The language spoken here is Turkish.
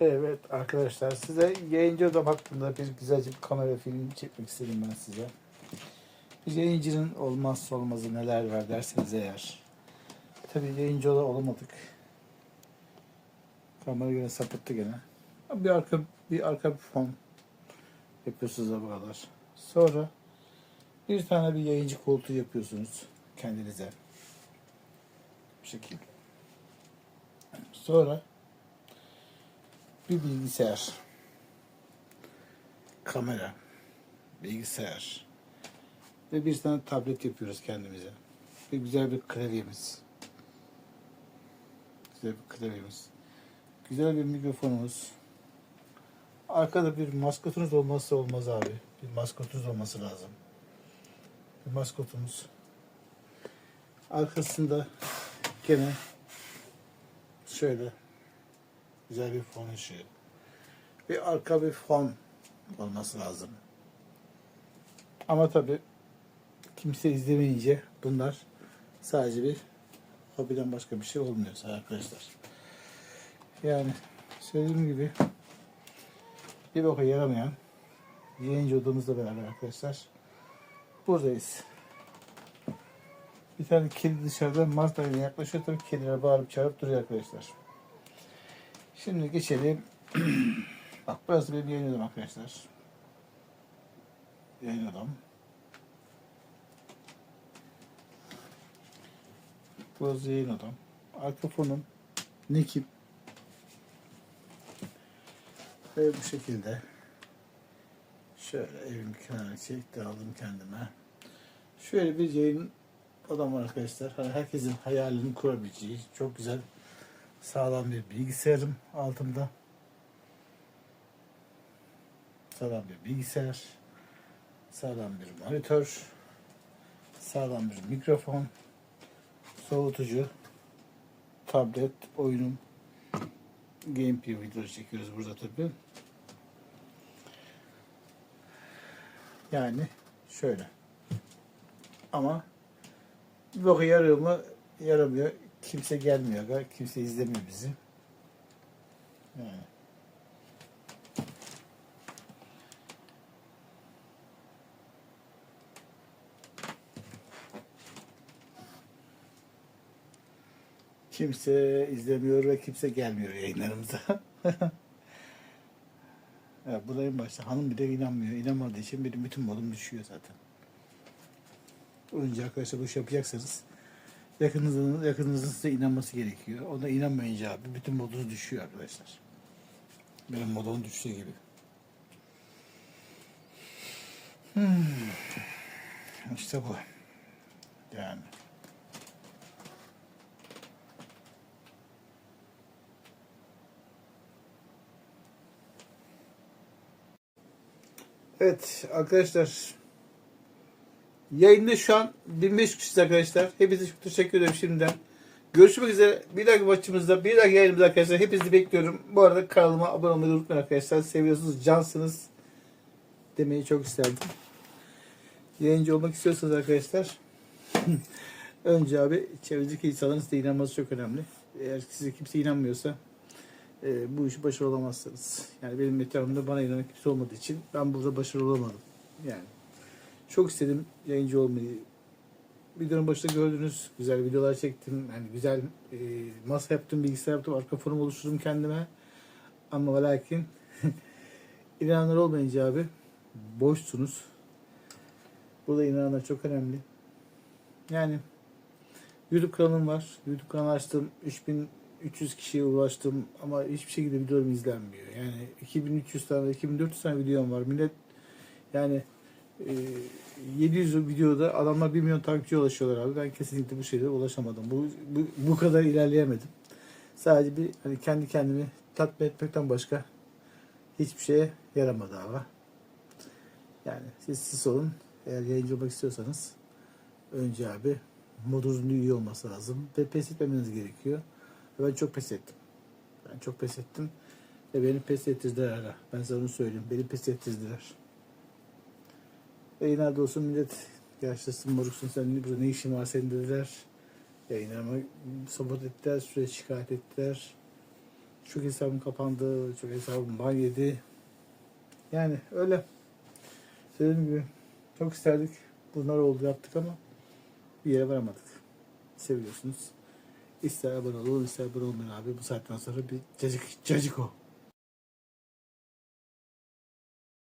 Evet arkadaşlar size yayıncı odam hakkında bir güzelce bir kamera filmi çekmek istedim ben size. Bir yayıncının olmazsa olmazı neler var derseniz eğer. Tabii yayıncı oda olamadık. Kamera gene sapıttı gene. Bir arka bir arka bir fon yapıyorsunuz da bu kadar. Sonra bir tane bir yayıncı koltuğu yapıyorsunuz kendinize. Bu şekilde. Sonra bir bilgisayar, kamera, bilgisayar ve bir tane tablet yapıyoruz kendimize. Ve güzel bir klavyemiz. Güzel bir klavyemiz. Güzel bir mikrofonumuz. Arkada bir maskotunuz olmazsa olmaz abi. Bir maskotunuz olması lazım. Bir maskotumuz. Arkasında gene şöyle güzel bir fon ışığı. Bir arka bir fon olması lazım. Ama tabi kimse izlemeyince bunlar sadece bir hobiden başka bir şey olmuyor arkadaşlar. Yani söylediğim gibi bir boka yaramayan yayıncı odamızla beraber arkadaşlar buradayız. Bir tane kedi dışarıdan Mazda ile yaklaşıyor tabii kediler bağırıp çağırıp duruyor arkadaşlar. Şimdi geçelim. Bak burası benim yayın odam arkadaşlar. Yayın odam. Burası yayın odam. Arka fonum Nikim. Ve bu şekilde şöyle evim kenarına çekti aldım kendime. Şöyle bir yayın odam var arkadaşlar. Hani herkesin hayalini kurabileceği çok güzel sağlam bir bilgisayarım altımda. Sağlam bir bilgisayar. Sağlam bir monitör. Sağlam bir mikrofon. Soğutucu. Tablet, oyunum. Gameplay videoları çekiyoruz burada tabii. Yani şöyle. Ama boka yarıyor mu? Yaramıyor. Kimse gelmiyor. Kimse izlemiyor bizi. Kimse izlemiyor ve kimse gelmiyor yayınlarımıza. ya, bu da en başta. Hanım bir de inanmıyor. İnanmadığı için benim bütün modum düşüyor zaten. Önce arkadaşlar bu iş yapacaksanız yakınınızın, yakınınızın size inanması gerekiyor. Ona inanmayınca abi bütün modunuz düşüyor arkadaşlar. Benim modum düştüğü gibi. Hmm. İşte bu. Yani. Evet arkadaşlar Yayında şu an 1500 kişiyiz arkadaşlar. Hepinize çok teşekkür ederim şimdiden. Görüşmek üzere. Bir dahaki maçımızda, bir dahaki yayınımızda arkadaşlar. Hepinizi bekliyorum. Bu arada kanalıma abone olmayı unutmayın arkadaşlar. Seviyorsunuz, cansınız demeyi çok isterdim. Yayıncı olmak istiyorsanız arkadaşlar önce abi çevrenizdeki insanların size inanması çok önemli. Eğer size kimse inanmıyorsa e, bu işi başarılı olamazsınız. Yani benim etrafımda bana inanan kimse olmadığı için ben burada başarılı olamadım. Yani çok istedim yayıncı olmayı. Videonun başında gördünüz. Güzel videolar çektim. Yani güzel e, masa yaptım, bilgisayar yaptım, arka fonum oluşturdum kendime. Ama ve lakin inananlar olmayınca abi boşsunuz. Burada inananlar çok önemli. Yani YouTube kanalım var. YouTube kanalı açtım. 3300 kişiye ulaştım ama hiçbir şekilde videolarım izlenmiyor. Yani 2300 tane, 2400 tane videom var. Millet yani e, 700 videoda adamlar 1 milyon takipçiye ulaşıyorlar abi. Ben kesinlikle bu şeylere ulaşamadım. Bu, bu, bu kadar ilerleyemedim. Sadece bir hani kendi kendimi tatmin etmekten başka hiçbir şeye yaramadı abi. Yani siz siz olun. Eğer yayıncı olmak istiyorsanız önce abi modunuzun iyi olması lazım. Ve pes etmemeniz gerekiyor. Ben çok pes ettim. Ben çok pes ettim. Ve beni pes ettirdiler ara. Ben sana onu söyleyeyim. Beni pes ettirdiler. Yayınlarda olsun millet yaşlısın moruksun sen burada ne işin var senin dediler. Yayınlarıma sabot ettiler, süreç şikayet ettiler. Çok hesabım kapandı. Çok hesabım ban yedi. Yani öyle. Söylediğim gibi çok isterdik. Bunlar oldu yaptık ama bir yere varamadık. Seviyorsunuz. İster abone olun ister abone olmayın abi. Bu saatten sonra bir cacık, cacık o.